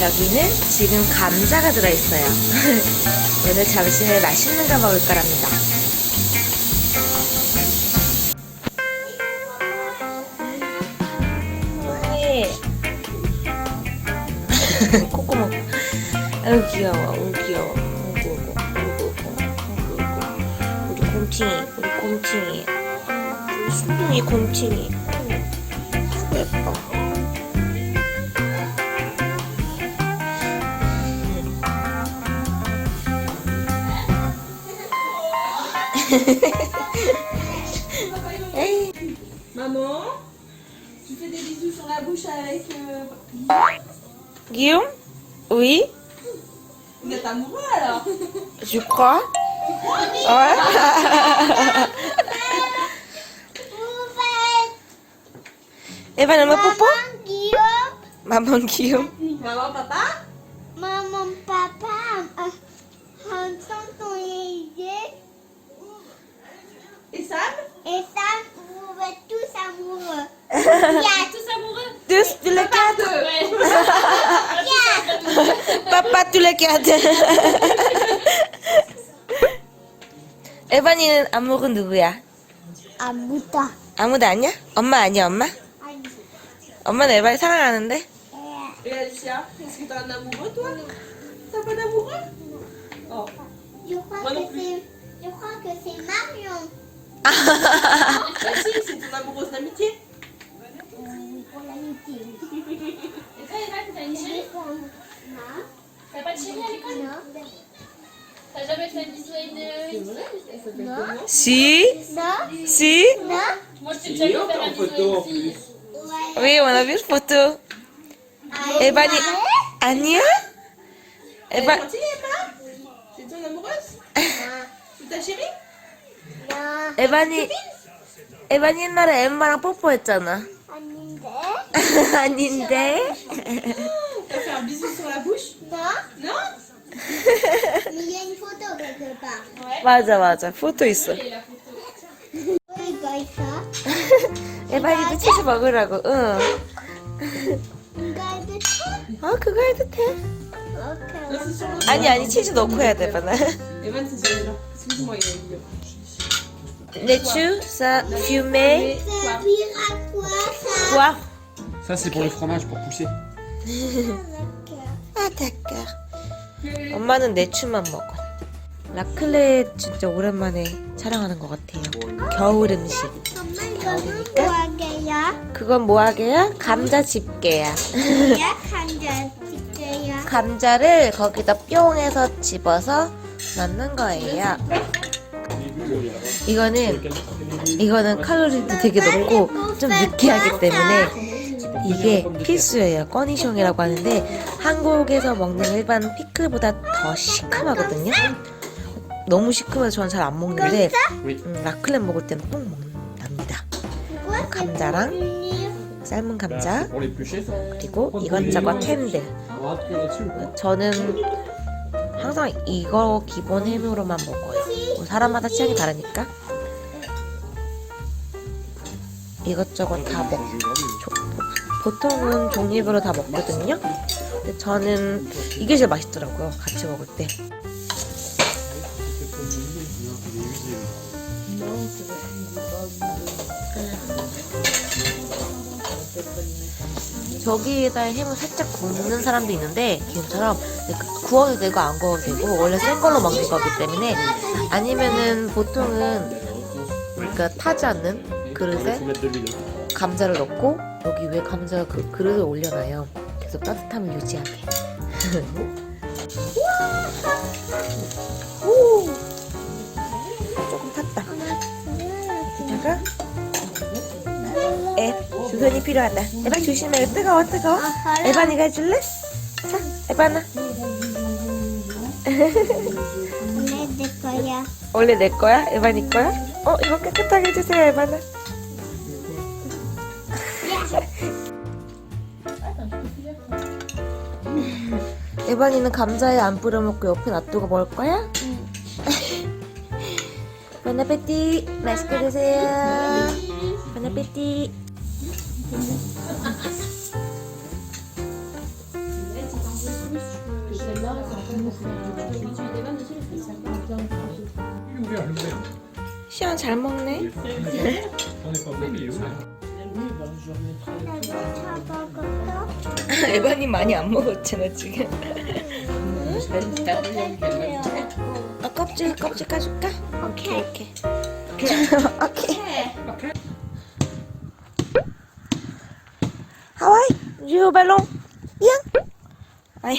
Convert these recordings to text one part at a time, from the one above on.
여기는 지금 감자가 들어있어요. 오늘 점심에 맛있는 거 먹을 거랍니다. 네. 콧구멍. 아유 귀여워. 아유 귀여워. 아이고 아이고 아이고 아이고 아이고 우리 곰ting이 우리 우리 순둥이 아이고, 예뻐. Maman, tu fais des bisous sur la bouche avec euh, Guillaume Oui. Vous êtes amoureux alors. Je crois. Ouais. Evan, elle me popo Guillaume, Maman Guillaume. Maman, papa. Maman, papa, euh, entend ton idée tous amoureux. Quatre, Tous amoureux Tous, tous les quatre. quatre. Papa, tous les quatre. 에반이는 안목은 누구야? 아무다. 아무도 아니야? 엄마 아니야, 엄마? 아니, 엄마는 에반이 사랑하는데? Et Alicia Est-ce que t'as un amoureux toi T'as pas d'amoureux Oh. je crois Moi non que plus. c'est, je crois que c'est Marion. bah si, c'est ton amoureuse d'amitié. Et toi, t'as une chérie? Non. T'as pas de chérie à l'école? Non. T'as jamais fait bisou une euh, Non. Si. Non. Si. Non. Moi, je t'ai déjà vu faire un une. Oui, on a vu une photo. Eh ben, Et bah, Ania eh Et bah... Ben- c'est ton amoureuse? Ah. C'est ta chérie? 에반이 에반이 옛날에 엠마랑 뽀뽀했잖아. 아닌데. 아닌데? T'as fait un bisou sur la bouche Non, Non mais il y a une photo quelque part. 맞아 맞아 포토 있어. Et la photo. 이거 있어. 에반이도 치즈 먹으라고. 응. 돼? 어 그거 해도 돼. c'est sur. 아니 아니 치즈 넣고 해야 돼 에반아. Evan, c'est celui-là. Excuse-moi, il est vieux. 내추 사 퓨메 Ça servir à quoi ça c'est pour le fromage, pour pousser. 아 d'accord. 엄마는 내추만 먹어. 라클레 진짜 오랜만에 촬영하는 것 같아요. 겨울 음식. 엄마 이거는 뭐하게요? 그건 뭐하게야? 감자 집게야. 야 감자 찍게요. 감자를 거기다 뿅 해서 집어서 넣는 거예요. 이거는 이거는 칼로리도 되게 높고 좀 느끼하기 때문에 이게 필수예요. 꺼니숑이라고 하는데 한국에서 먹는 일반 피클보다 더 시큼하거든요. 너무 시큼해서 저는 잘 안 먹는데 음, 라클렛 먹을 때는 꼭 먹는답니다. 감자랑 음, 삶은 감자 l'éplucher, 그리고 이것저것 캔들 저는 항상 이거 기본 햄으로만 먹어요. 뭐 사람마다 취향이 다르니까. 이것저것 다 먹. 조- 보통은 종류별로 다 먹거든요. 근데 저는 이게 제일 맛있더라고요. 같이 먹을 때. 저기에다 햄을 살짝 굽는 사람도 있는데 기름처럼 그 구워도 되고 안 구워도 되고 원래 센 걸로 먹는 거기 때문에 아니면은 보통은 그러니까 타지 않는 그릇에. 감자를 넣고 여기 위에 감자 그 그릇을 올려놔요. 계속 따뜻함을 유지하게. 조선이 필요하다. 에반 조심해. 뜨거워 뜨거워. 에반이가 해줄래? 자, 에반아. 오늘 내 거야. 원래 내 거야? 에반이 거야? 어 이거 깨끗하게 해주세요 에반아. 에반이는 감자에 안 뿌려 먹고 옆에 놔두고 먹을 거야? 응. 보나페티 맛있게 드세요. 보나 시원 잘 먹네. 에바님 많이 안 먹었잖아 지금. 아, 껍질 껍질 까줄까? 오케이 오케이. 오케이. Au ballon. Bien.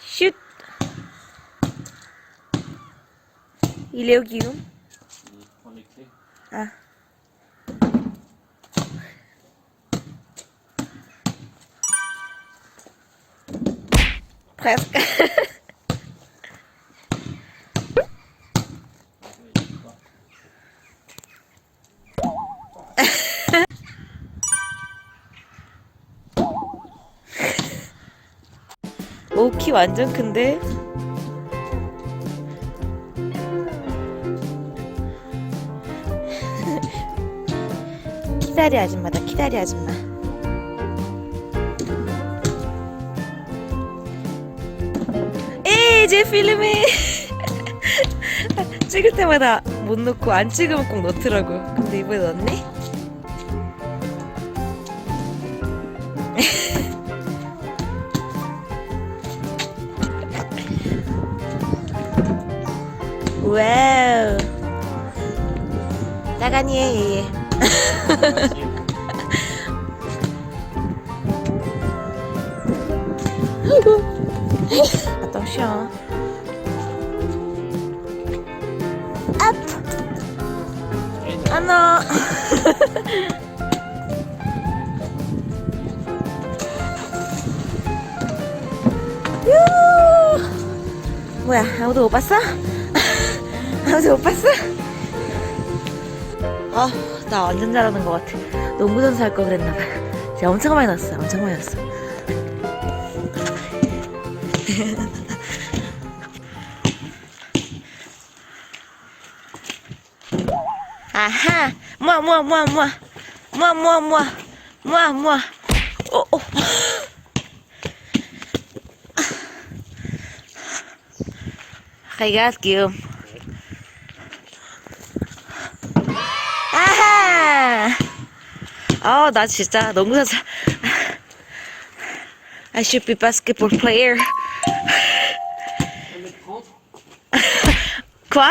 Chut. Il est au Guillaume. Ah. Presque. 오, 키 완전 큰데? 키다리 아줌마다, 키다리 아줌마. 에이, 제 필름에 찍을 때마다 못 넣고 안 찍으면 꼭 넣더라고. 근데 이번에 넣었네? 와우. 나가니에 아이고. 갔다 오셔. 업. 안녕. 뭐야 아무도 못 봤어? 아무도 못 봤어? 아, 나 완전 잘하는 것 같아. 농구 선수 할 거 그랬나 봐. 제가 엄청 많이 넣었어. 엄청 많이 넣었어. 아하, 뭐야, 뭐야, 뭐야, 뭐야, 뭐야, 뭐야, 뭐야, 뭐야, 뭐야, 어, 어. Regarde, Guillaume. 아 아, 나 진짜 너무 잘. I should be basketball player. Quoi?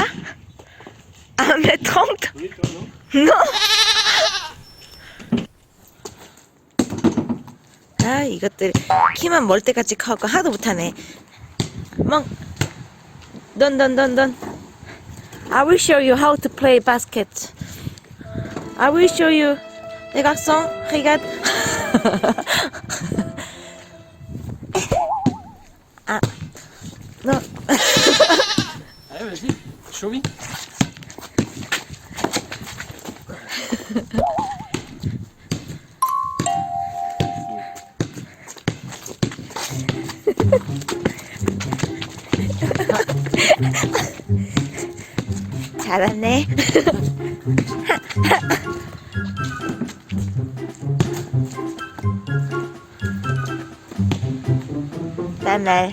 1m30? Non! 아, 이것들 키만 멀 때까지 커고 하나도 못하네. 멍. Don, don, don, don. I will show you how to play basket. I will show you. Les garçons, regarde. ah. Non. Allez, vas-y, show me. 잘하네. 날.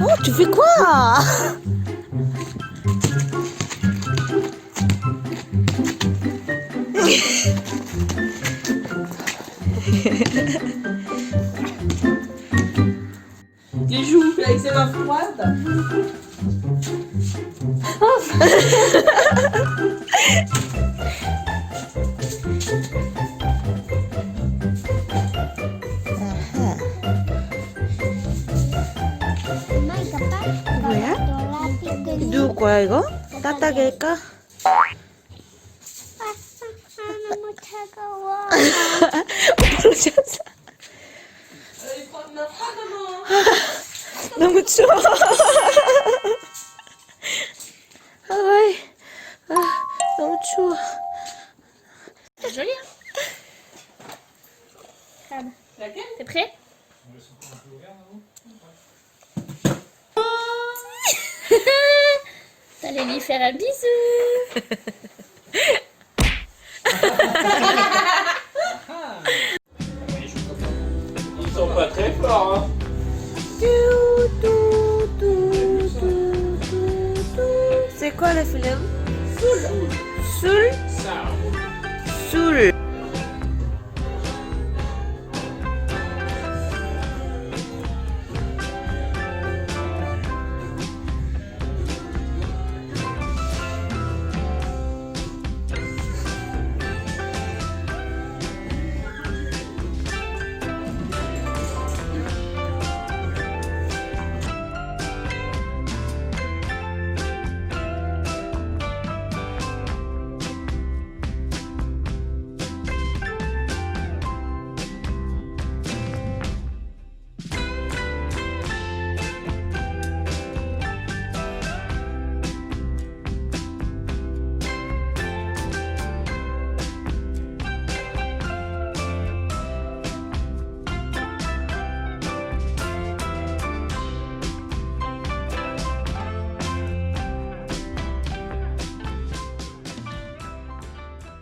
Oh, tu fais quoi? Il joue avec ses mains froides. 거야 이거? 따따기일까? 아, 너무 차가워. 부러졌어. 너무 추워. 아이, 아, 너무 추워. C'est joli, hein. T'es prêt Allez lui faire un bisou. Ils sont pas très forts, hein. C'est quoi le film? Soul. Soul? Ça. Soul.